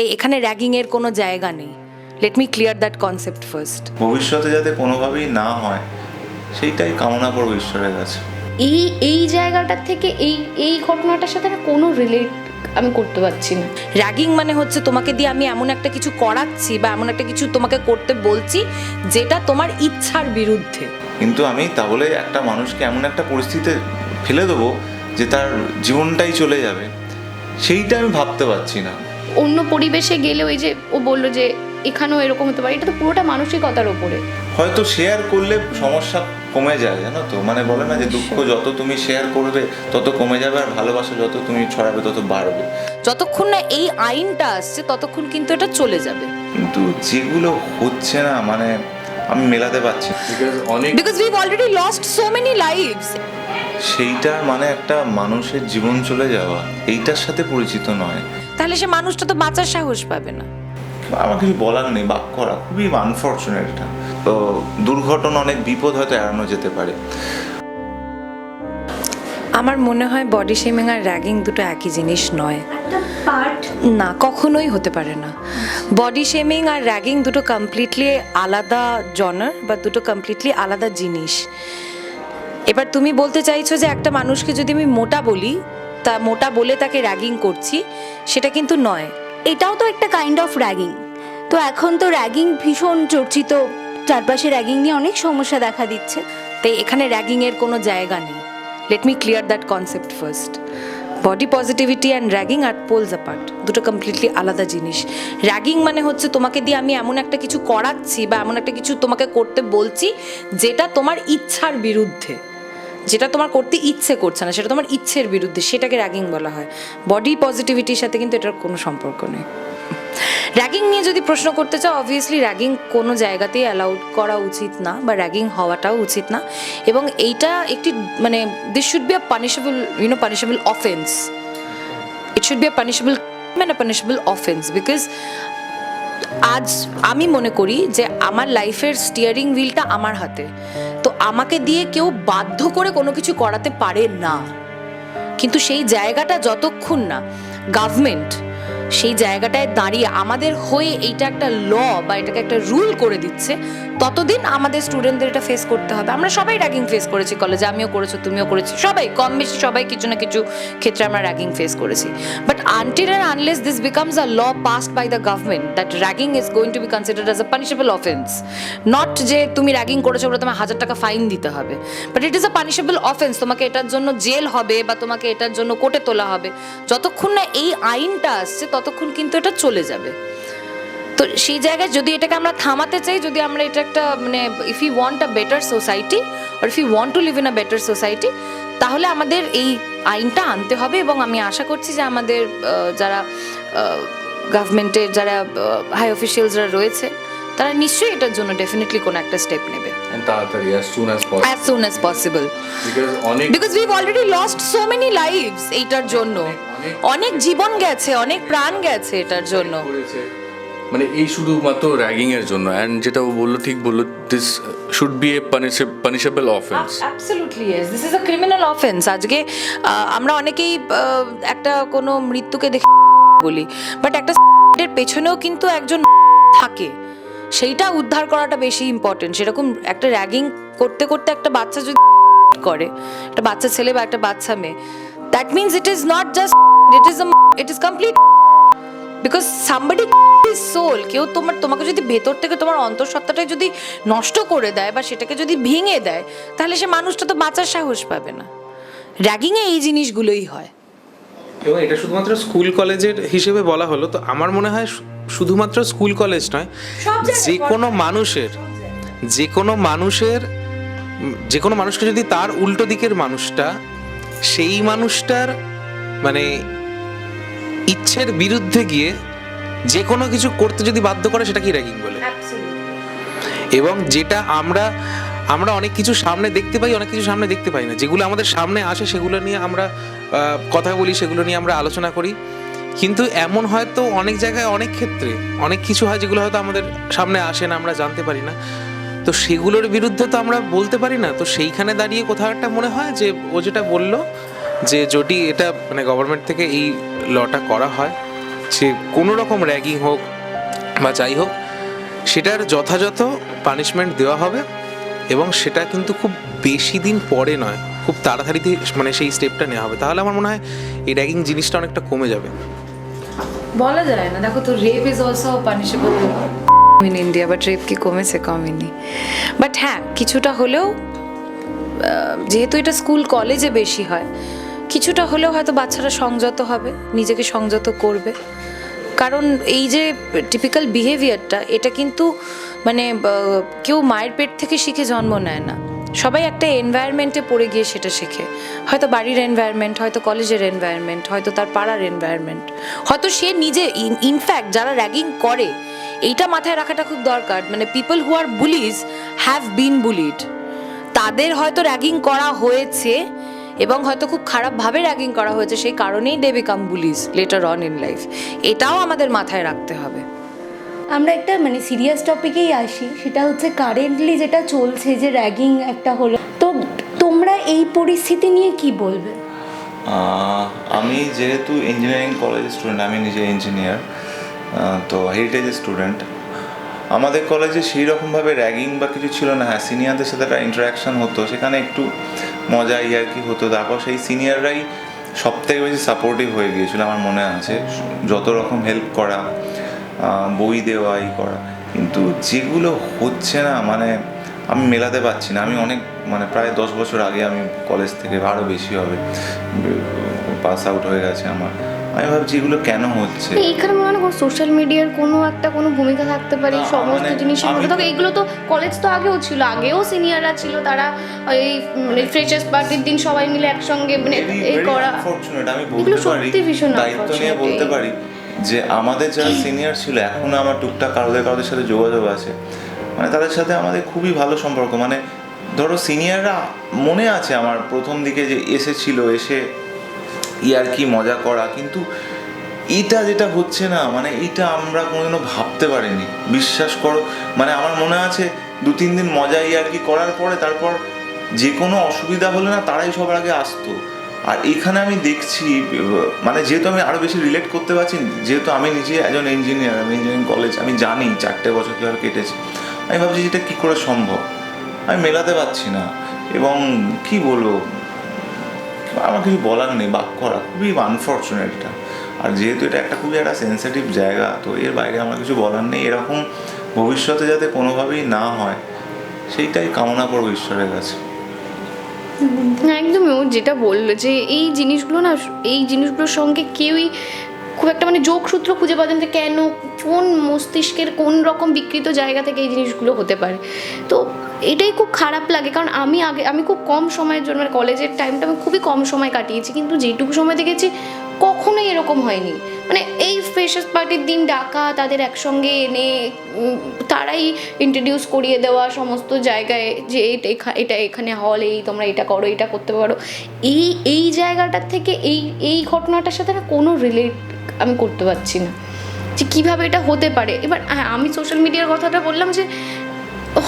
তাই এখানে র্যাগিংয়ের কোনো জায়গা নেই। Let me clear that concept first ভবিষ্যতে যাতে কোনোভাবেই না হয় সেইটাই কামনা করব ঈশ্বরের কাছে। এই এই জায়গাটার থেকে এই এই ঘটনাটার সাথে কোনো রিলেট আমি করতে পারছি না। র্যাগিং মানে হচ্ছে তোমাকে দিয়ে আমি এমন একটা কিছু করাচ্ছি বা এমন একটা কিছু তোমাকে করতে বলছি যেটা তোমার ইচ্ছার বিরুদ্ধে। কিন্তু আমি তাহলে একটা মানুষকে এমন একটা পরিস্থিতিতে ফেলে দেবো যে তার জীবনটাই চলে যাবে। সেইটা আমি ভাবতে পারছি না। অন্য পরিবেশে গেলে ওই যে ও বলল যে এখানেও এরকম হতে পারে এটা তো পুরোটা মানসিকতার ওপরে হয়তো শেয়ার করলে সমস্যা কমে যায় জানো তো? মানে বলে না যে দুঃখ যত তুমি শেয়ার করবে তত কমে যাবে আর ভালোবাসা যত তুমি ছড়াবে তত বাড়বে। যতক্ষণ না এই আইনটা আসছে ততক্ষণ কিন্তু এটা চলে যাবে। কিন্তু যেগুলো হচ্ছে না মানে আমি মেলাতে পারছি। বিকজ অনেক because we've already lost so many lives সেইটার মানে একটা মানুষের জীবন চলে যাওয়া এইটার সাথে পরিচিত নয়। তাহলে সে মানুষটা তো বাঁচার সাহস পাবে না। আমার কিছু বলার নেই বাক করা খুবই আনফর্চুনেট এটা। তো দুর্ঘটনা অনেক বিপদ হয়তো এড়ানো যেতে পারে। আমার মনে হয় বডি শেমিং আর র্যাগিং দুটো একই জিনিস নয়। না কখনোই হতে পারে না। বডি শেমিং আর র্যাগিং দুটো কমপ্লিটলি আলাদা জনার বা দুটো কমপ্লিটলি আলাদা জিনিস। এবার তুমি বলতে চাইছো যে একটা মানুষকে যদি আমি মোটা বলি তা মোটা বলে তাকে র্যাগিং করছি, সেটা কিন্তু নয়। এটাও তো একটা কাইন্ড অফ র্যাগিং তো এখন তো র্যাগিং ভীষণ চর্চিত। চারপাশে র্যাগিং নিয়ে অনেক সমস্যা দেখা দিচ্ছে। তাই এখানে র্যাগিংয়ের কোনো জায়গা নেই। Let me clear that concept first body positivity and ragging are poles apart দুটো কমপ্লিটলি আলাদা জিনিস। র্যাগিং মানে হচ্ছে তোমাকে দিয়ে আমি এমন একটা কিছু করাচ্ছি বা এমন একটা কিছু তোমাকে করতে বলছি যেটা তোমার ইচ্ছার বিরুদ্ধে। যেটা তোমার করতে ইচ্ছে করছে না, সেটা তোমার ইচ্ছের বিরুদ্ধে সেটাকে র্যাগিং বলা হয়। বডি পজিটিভিটির সাথে কিন্তু এটার কোনো সম্পর্ক নেই। র্যাগিং নিয়ে যদি প্রশ্ন করতে চাও অবভিয়াসলি র্যাগিং কোনো জায়গাতেই অ্যালাউড করা উচিত না বা র্যাগিং হওয়াটাও উচিত না। এবং এইটা একটি মানে this should be a punishable you know punishable offence it should be a punishable মানে পানিশেবল অফেন্স বিকজ আজ আমি মনে করি যে আমার লাইফের স্টিয়ারিং হুইলটা আমার হাতে। তো আমাকে দিয়ে কেউ বাধ্য করে কোনো কিছু করাতে পারে না। কিন্তু সেই জায়গাটা যতক্ষণ না গভর্নমেন্ট সেই জায়গাটায় দাঁড়িয়ে আমাদের হয়ে এইটা একটা ল বা এটাকে একটা রুল করে দিচ্ছে ততদিন আমাদের স্টুডেন্টদের এটা ফেস করতে হবে। আমরা সবাই র্যাগিং ফেস করেছি কলেজে আমিও করেছ, তুমিও করেছি, সবাই, কম বেশি সবাই কিছু না কিছু ক্ষেত্রে আমরা র্যাগিং ফেস করেছি। But until and unless this becomes a law passed by the government that ragging is going to be considered as a punishable offence not যে তুমি র্যাগিং করেছ বলে তোমার হাজার টাকা ফাইন দিতে হবে but it is a punishable offence তোমাকে এটার জন্য জেল হবে বা তোমাকে এটার জন্য কোর্টে তোলা হবে। যতক্ষণ না এই আইনটা আসছে, ততক্ষণ কিন্তু এটা চলে যাবে। তো সেই জায়গায় যদি এটাকে আমরা থামাতে চাই যদি আমরা এটা একটা মানে if you want a better society R if you want to live in a better society তাহলে আমাদের এই আইনটা আনতে হবে এবং আমি আশা করছি যে আমাদের যারা গভর্নমেন্টের যারা হাই অফিসিয়ালসরা রয়েছে তারা নিশ্চয়ই এটার জন্য ডেফিনেটলি কোনো একটা স্টেপ নেবে। তাড়াতাড়ি অ্যাজ সুন অ্যাজ পসিবল অনেক because already lost so many lives এইটার জন্য। অনেক জীবন গেছে অনেক প্রাণ গেছে এটার জন্য। মানে এই শুধুমাত্র র্যাগিং এর জন্য অ্যান্ড যেটা ও বলল, ঠিক বলল this should be a punishable offence absolutely yes this is a criminal offence আজকে আমরা অনেকেই একটা কোনো মৃত্যুকে দেখে বলি বাট একটা এর পেছনেও কিন্তু একজন থাকে। সেইটা উদ্ধার করাটা বেশি ইম্পর্টেন্ট সেরকম একটা র্যাগিং করতে করতে একটা বাচ্চা যদি করে, একটা বাচ্চা ছেলে বা একটা বাচ্চা মেয়ে that means it is not just it is it is complete because somebody soul কেউ তোমার তোমাকে যদি ভেতর থেকে তোমার অন্তঃসত্ত্বাটাই যদি নষ্ট করে দেয় বা সেটাকে যদি ভেঙে দেয় তাহলে সে মানুষটা তো বাঁচার সাহস পাবে না। র্যাগিংয়ে এই জিনিসগুলোই হয়। এবং এটা শুধুমাত্র স্কুল কলেজের হিসেবে বলা হলো তো আমার মনে হয় শুধুমাত্র স্কুল কলেজ নয় যে কোনো মানুষের যে কোনো মানুষের যে কোনো মানুষকে যদি তার উল্টো দিকের মানুষটা সেই মানুষটার মানে ইচ্ছের বিরুদ্ধে গিয়ে যে কোনো কিছু করতে যদি বাধ্য করে সেটা কি র্যাগিং বলে? এবং যেটা আমরা আমরা অনেক কিছু সামনে দেখতে পাই অনেক কিছু সামনে দেখতে পাই না। যেগুলো আমাদের সামনে আসে সেগুলো নিয়ে আমরা কথা বলি সেগুলো নিয়ে আমরা আলোচনা করি। কিন্তু এমন হয়তো অনেক জায়গায় অনেক ক্ষেত্রে অনেক কিছু হয় যেগুলো হয়তো আমাদের সামনে আসে না আমরা জানতে পারি না। তো সেগুলোর বিরুদ্ধে তো আমরা বলতে পারি না। তো সেইখানে দাঁড়িয়ে কোথাও একটা মনে হয় যে ও যেটা বলল যে যদি এটা মানে গভর্নমেন্ট থেকে এই লটা করা হয় যে কোনো রকম র্যাগিং হোক বা যাই হোক সেটার যথাযথ পানিশমেন্ট দেওয়া হবে এবং সেটা কিন্তু খুব বেশি দিন পরে নয় খুব তাড়াতাড়িতে মানে সেই স্টেপটা নেওয়া হবে। তাহলে আমার মনে হয় এই র্যাগিং জিনিসটা অনেকটা কমে যাবে। বলা যায় না। দেখো তো rape is also punishable in India but rape কি কমেছে? কমেনি। বাট হ্যাঁ কিছুটা হলেও যেহেতু এটা স্কুল কলেজে বেশি হয় কিছুটা হলেও হয়তো বাচ্চারা সংযত হবে, নিজেকে সংযত করবে। কারণ এই যে টিপিক্যাল বিহেভিয়ারটা এটা কিন্তু মানে কেউ মায়ের পেট থেকে শিখে জন্ম নেয় না। সবাই একটা এনভায়রনমেন্টে পড়ে গিয়ে সেটা শেখে। হয়তো বাড়ির এনভায়রনমেন্ট হয়তো কলেজের এনভায়রনমেন্ট হয়তো তার পাড়ার এনভায়রনমেন্ট হয়তো সে নিজে ইনফ্যাক্ট যারা র্যাগিং করে, এইটা মাথায় রাখাটা খুব দরকার। মানে people who are bullies have been bullied তাদের হয়তো র্যাগিং করা হয়েছে এবং হয়তো খুব খারাপভাবে র্যাগিং করা হয়েছে সেই কারণেই they became bullies later on in life এটাও আমাদের মাথায় রাখতে হবে। আমরা একটা মানে সিরিয়াস টপিকেই আসি সেটা হচ্ছে কারেন্টলি যেটা চলছে যে র্যাগিং একটা হলো। তো তোমরা এই পরিস্থিতি নিয়ে কি বলবে? আমি যেহেতু ইঞ্জিনিয়ারিং কলেজের স্টুডেন্ট আমি নিজে ইঞ্জিনিয়ার তো হেরিটেজ স্টুডেন্ট আমাদের কলেজে সেই রকমভাবে র্যাগিং বা কিছু ছিল না। হ্যাঁ সিনিয়রদের সাথে একটা ইন্টারাকশান হতো সেখানে একটু মজা আর কি হতো। তারপর সেই সিনিয়ররাই সব থেকে বেশি সাপোর্টিভ হয়ে গিয়েছিল আমার মনে আছে। যত রকম হেল্প করা বই দেওয়া করা। কিন্তু যেগুলো হচ্ছে না মানে আমি মেলাতে পারছি না। আমি অনেক মানে প্রায় দশ বছর আগে আমি কলেজ থেকে আরও বেশি হবে পাস আউট হয়ে গেছে আমার। আমি ভাবছি এগুলো কেন হচ্ছে? এইখানে মনে হয় সোশ্যাল মিডিয়ার কোনো একটা কোনো ভূমিকা থাকতে পারে সমস্ত মানে জিনিসের মধ্যে। তো- এগুলো তো কলেজ তো আগেও ছিল আগেও সিনিয়ররা ছিল তারা এই ফ্রেশার্স পার্টির দিন সবাই মিলে একসঙ্গে মানে এই করা। আমি বলতে পারি সত্যি ভীষণ দায়িত্ব নিয়ে বলতে পারি যে আমাদের যারা সিনিয়র ছিল এখনও আমার টুকটাক কারোদের কারোদের সাথে যোগাযোগ আছে। মানে তাদের সাথে আমাদের খুবই ভালো সম্পর্ক। মানে ধরো সিনিয়ররা মনে আছে আমার প্রথম দিকে যে এসেছিল এসে ইয়ার কি মজা করা, কিন্তু এটা যেটা হচ্ছে না মানে এটা আমরা কোনোদিনও ভাবতে পারিনি। বিশ্বাস করো মানে আমার মনে আছে দু তিন দিন মজা ইয়ার কি করার পরে তারপর যে কোনো অসুবিধা হলে না তারাই সবার আগে আসতো। আর এখানে আমি দেখছি মানে যেহেতু আমি আরও বেশি রিলেট করতে পারছি, যেহেতু আমি নিজে একজন ইঞ্জিনিয়ার আমি ইঞ্জিনিয়ারিং কলেজ আমি জানি চারটে বছর কীভাবে কেটেছে। আমি ভাবছি যেটা কী করে সম্ভব? আমি মেলাতে পারছি না। এবং কি বলব? আমার কিছু বলার নেই বাক করা খুবই আনফর্চুনেট এটা। আর যেহেতু এটা একটা খুবই একটা সেন্সিটিভ জায়গা, তো এর বাইরে আমার কিছু বলার নেই। এরকম ভবিষ্যতে যাতে কোনোভাবেই না হয়, সেইটাই কামনা করব ঈশ্বরের কাছে। একদমই ও যেটা বলল যে এই জিনিসগুলো না, এই জিনিসগুলোর সঙ্গে কেউই খুব একটা মানে যোগসূত্র খুঁজে পাবেন যে কেন কোন মস্তিষ্কের কোন রকম বিকৃত জায়গা থেকে এই জিনিসগুলো হতে পারে। তো এটাই খুব খারাপ লাগে কারণ আমি আগে, আমি খুব কম সময়ের জন্য মানে কলেজের টাইমটা আমি খুবই কম সময় কাটিয়েছি কিন্তু যেটুকু সময় দেখেছি কখনোই এরকম হয়নি। মানে এই ফ্রেশার্স পার্টির দিন ডাকা তাদের একসঙ্গে এনে তারাই ইন্ট্রোডিউস করিয়ে দেওয়া সমস্ত জায়গায় যে এটা এখানে হল এই তোমরা এটা করো, এটা করতে পারো। এই এই জায়গাটার থেকে এই এই ঘটনাটার সাথে না কোনো রিলেট আমি করতে পারছি না। যে কীভাবে এটা হতে পারে? এবার হ্যাঁ আমি সোশ্যাল মিডিয়ার কথাটা বললাম যে,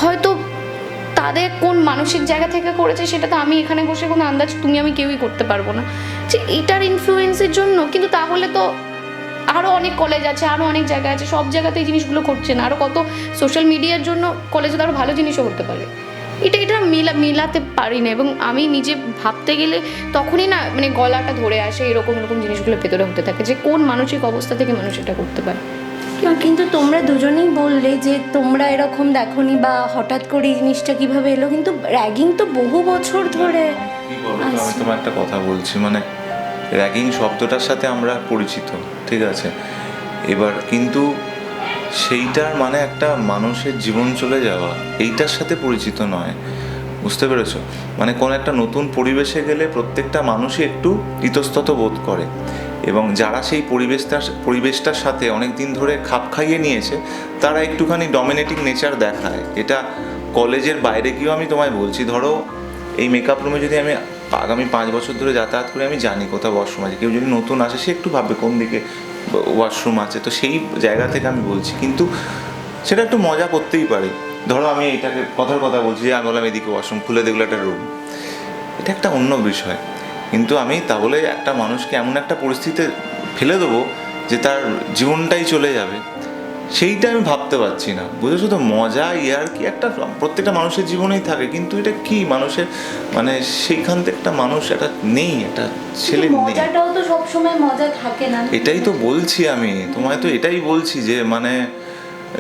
হয়তো তাদের কোন মানসিক জায়গা থেকে করেছে সেটা তো আমি এখানে বসে কোনো আন্দাজ তুমি আমি কেউই করতে পারব না। যে এটার ইনফ্লুয়েন্সের জন্য কিন্তু তাহলে তো আরও অনেক কলেজ আছে আরও অনেক জায়গা আছে, সব জায়গাতে এই জিনিসগুলো ঘটছে না। আরও কত সোশ্যাল মিডিয়ার জন্য কলেজে তো আরও ভালো জিনিসও হতে পারে। এটা এটা মেলা মেলাতে পারি না এবং আমি নিজে ভাবতে গেলে তখনই না মানে গলাটা ধরে আসে এরকম এরকম জিনিসগুলো ভেতরে হতে থাকে যে কোন মানসিক অবস্থা থেকে মানুষ এটা করতে পারে। কিন্তু তোমরা দুজনেই বললে যে তোমরা এরকম দেখোনি বা হঠাৎ করে এই জিনিসটা কীভাবে এলো কিন্তু র্যাগিং তো বহু বছর ধরে। আমি তোমার একটা কথা বলছি মানে র্যাগিং শব্দটার সাথে আমরা পরিচিত ঠিক আছে? এবার কিন্তু সেইটার মানে একটা মানুষের জীবন চলে যাওয়া। এইটার সাথে পরিচিত নয়। বুঝতে পেরেছ? মানে কোনো একটা নতুন পরিবেশে গেলে প্রত্যেকটা মানুষই একটু ইতস্তত বোধ করে। এবং যারা সেই পরিবেশটার পরিবেশটার সাথে অনেক দিন ধরে খাপ খাইয়ে নিয়েছে, তারা একটুখানি ডমিনেটিং নেচার দেখায়। এটা কলেজের বাইরে গিয়েও আমি তোমায় বলছি। ধরো, এই মেকআপ রুমে যদি আমি আগামী পাঁচ বছর ধরে যাতায়াত করে, আমি জানি কোথাও আছে কেউ যদি নতুন আসে, সে একটু ভাববে কোন দিকে ওয়াশরুম আছে, তো সেই জায়গা থেকে আমি বলছি। কিন্তু সেটা একটু মজা করতেই পারে। ধরো আমি এটাকে কথার কথা বলছি যে আমি বললাম, এদিকে ওয়াশরুম খুলে দেখল একটা রুম এটা একটা অন্য বিষয়। কিন্তু আমি তাহলে একটা মানুষকে এমন একটা পরিস্থিতিতে ফেলে দেবো যে তার জীবনটাই চলে যাবে। সেইটা আমি ভাবতে পারছি না। বুঝেছ তো? মজা ইয়ার কি একটা প্রত্যেকটা মানুষের জীবনেই থাকে কিন্তু এটা কি? মানুষের মানে সেইখান থেকে একটা মানুষ এটা নেই একটা ছেলে নেই। মজাটাও তো সবসময় মজা থাকে না। এটাই তো বলছি আমি। তোমায় তো এটাই বলছি যে মানে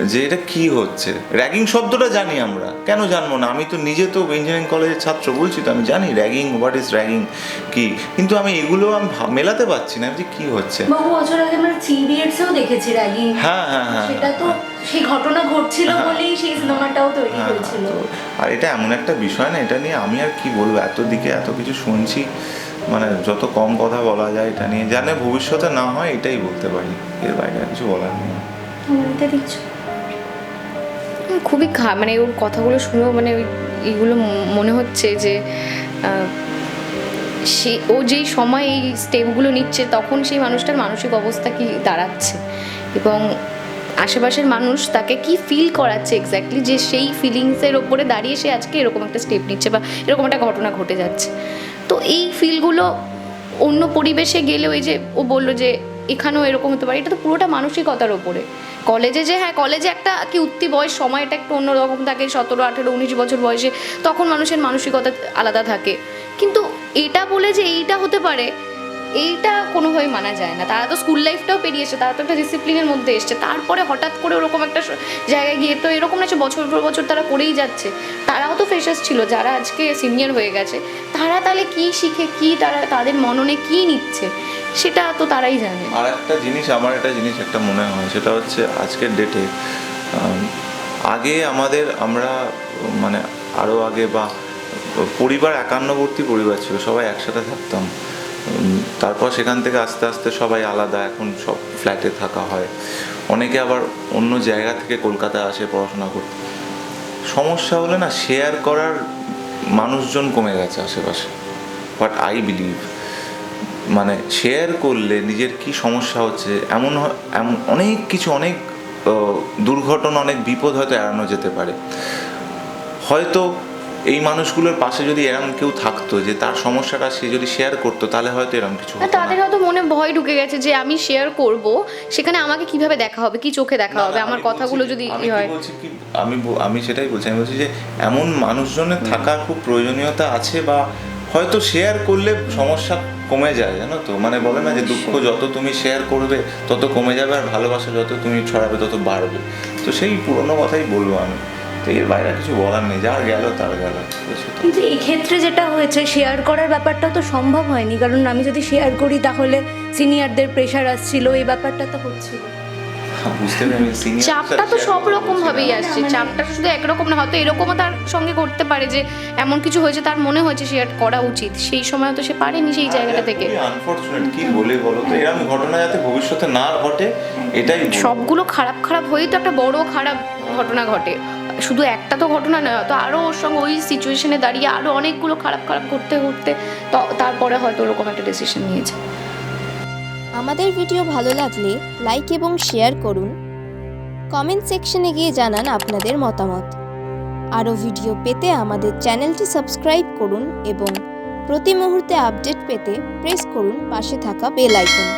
যে এটা কি হচ্ছে? র্যাগিং শব্দটা জানি আমরা। কেন জানব না? আমি তো নিজে তো ইঞ্জিনিয়ারিং কলেজের ছাত্র বলছি তো আমি জানি র্যাগিং হোয়াট ইজ র্যাগিং কি? কিন্তু আমি এগুলো আমি মেলাতে পারছি না। যে কি হচ্ছে? বহু বছর আগে আমরা থ্রি ইডিয়টসেও দেখেছি র্যাগিং হ্যাঁ হ্যাঁ হ্যাঁ সেটা তো সেই ঘটনা ঘটছিল বলেই সেই সিনেমাটাও তৈরি হ্যাঁ, হয়েছিল তো- আর এটা এমন একটা বিষয় না এটা নিয়ে আমি আর কি বলব? এত দিকে এত কিছু শুনছি মানে যত কম কথা বলা যায় এটা নিয়ে। জানে ভবিষ্যতে না হয় এটাই বলতে পারি। এর বাইরে আর কিছু বলার নেই। দেখছ খুবই খা মানে ওর কথাগুলো শুনেও মানে এইগুলো মনে হচ্ছে যে সে, ও যেই সময় এই স্টেপগুলো নিচ্ছে তখন সেই মানুষটার মানসিক অবস্থা কি দাঁড়াচ্ছে। এবং আশেপাশের মানুষ তাকে কি ফিল করাচ্ছে এক্স্যাক্টলি যে সেই ফিলিংসের ওপরে দাঁড়িয়ে সে আজকে এরকম একটা স্টেপ নিচ্ছে বা এরকম একটা ঘটনা ঘটে যাচ্ছে। তো এই ফিলগুলো অন্য পরিবেশে গেলে ওই যে ও বলল যে, এখানেও এরকম হতে পারে। এটা তো পুরোটা মানসিকতার ওপরে। কলেজে যে হ্যাঁ কলেজে একটা কি উত্তি বয়স, সময়টা একটু অন্যরকম থাকে, সতেরো, আঠেরো, উনিশ বছর বয়সে, তখন মানুষের মানসিকতা আলাদা থাকে। কিন্তু এটা বলে যে এইটা হতে পারে, এইটা কোনোভাবেই মানা যায় না। তারা তো স্কুল লাইফটাও পেরিয়েছে তারা তো একটা ডিসিপ্লিনের মধ্যে এসছে। তারপরে হঠাৎ করে ওরকম একটা জায়গায় গিয়ে তো এরকম না বছর পর বছর তারা করেই যাচ্ছে। তারাও তো ফ্রেশার্স ছিল, যারা আজকে সিনিয়র হয়ে গেছে। তারা তাহলে কি শিখে, কি তারা, তাদের মননে কি নিচ্ছে? সেটা তো তারাই জানে। আর একটা জিনিস, আমার একটা জিনিস একটা মনে হয়, সেটা হচ্ছে আজকের ডেটে আগে আমাদের আমরা মানে আরও আগে বা পরিবার একান্নবর্তী পরিবার ছিল, সবাই একসাথে থাকতাম। তারপর সেখান থেকে আস্তে আস্তে সবাই আলাদা, এখন সব ফ্ল্যাটে থাকা হয়। অনেকে আবার অন্য জায়গা থেকে কলকাতায় আসে পড়াশোনা করতে। সমস্যা হলে না শেয়ার করার মানুষজন কমে গেছে আশেপাশে। বাট আই বিলিভ মানে শেয়ার করলে নিজের কি সমস্যা হচ্ছে? এমন এমন অনেক কিছু অনেক দুর্ঘটনা অনেক বিপদ হয়তো এড়ানো যেতে পারে। হয়তো এই মানুষগুলোর পাশে যদি এরম কেউ থাকতো যে তার সমস্যাটা সে যদি শেয়ার করতো তাহলে হয়তো এরম কিছু। তাদের হয়তো মনে ভয় ঢুকে গেছে যে আমি শেয়ার করব সেখানে আমাকে কীভাবে দেখা হবে কি চোখে দেখা হবে? আমার কথাগুলো যদি হয়। আমি আমি সেটাই বলছি আমি বলছি যে এমন মানুষজনের থাকার খুব প্রয়োজনীয়তা আছে বা হয়তো শেয়ার করলে সমস্যা কমে যায় জানো তো? মানে বলে না যে দুঃখ যত তুমি শেয়ার করবে তত কমে যাবে আর ভালোবাসা যত তুমি ছড়াবে তত বাড়বে। তো সেই পুরনো কথাই বলব আমি। তো এর বাইরে কিছু বলার নেই যার গেল তার গেল? কিন্তু এক্ষেত্রে যেটা হয়েছে শেয়ার করার ব্যাপারটা তো সম্ভব হয়নি। কারণ আমি যদি শেয়ার করি তাহলে সিনিয়রদের প্রেশার আসছিল এই ব্যাপারটা তো হচ্ছিল। বুঝতে চাপটা তো সব রকম ভাবেই আসছে। চাপটা শুধু একরকম না হয়তো এরকমও তার সঙ্গে করতে পারে যে এমন কিছু হয়েছে তার মনে হয়েছে শেয়ার করা উচিত। সেই সময় তো সে পারেনি সেই জায়গাটা থেকে। আনফরচুনেট কি বলে বলো তো? এরকম ঘটনা যাতে ভবিষ্যতে না ঘটে এটাই সবগুলো খারাপ খারাপ হয়েই তো একটা বড় খারাপ ঘটনা ঘটে। শুধু একটা তো ঘটনা নয় তো আরও ওর সঙ্গে ওই সিচুয়েশনে দাঁড়িয়ে আরও অনেকগুলো খারাপ খারাপ করতে করতে তারপরে হয়তো ওরকম একটা ডিসিশন নিয়েছে। আমাদের ভিডিও ভালো লাগলে লাইক এবং শেয়ার করুন। কমেন্ট সেকশনে গিয়ে জানান আপনাদের মতামত। আরও ভিডিও পেতে আমাদের চ্যানেলটি সাবস্ক্রাইব করুন এবং প্রতি মুহূর্তে আপডেট পেতে প্রেস করুন পাশে থাকা বেল আইকন।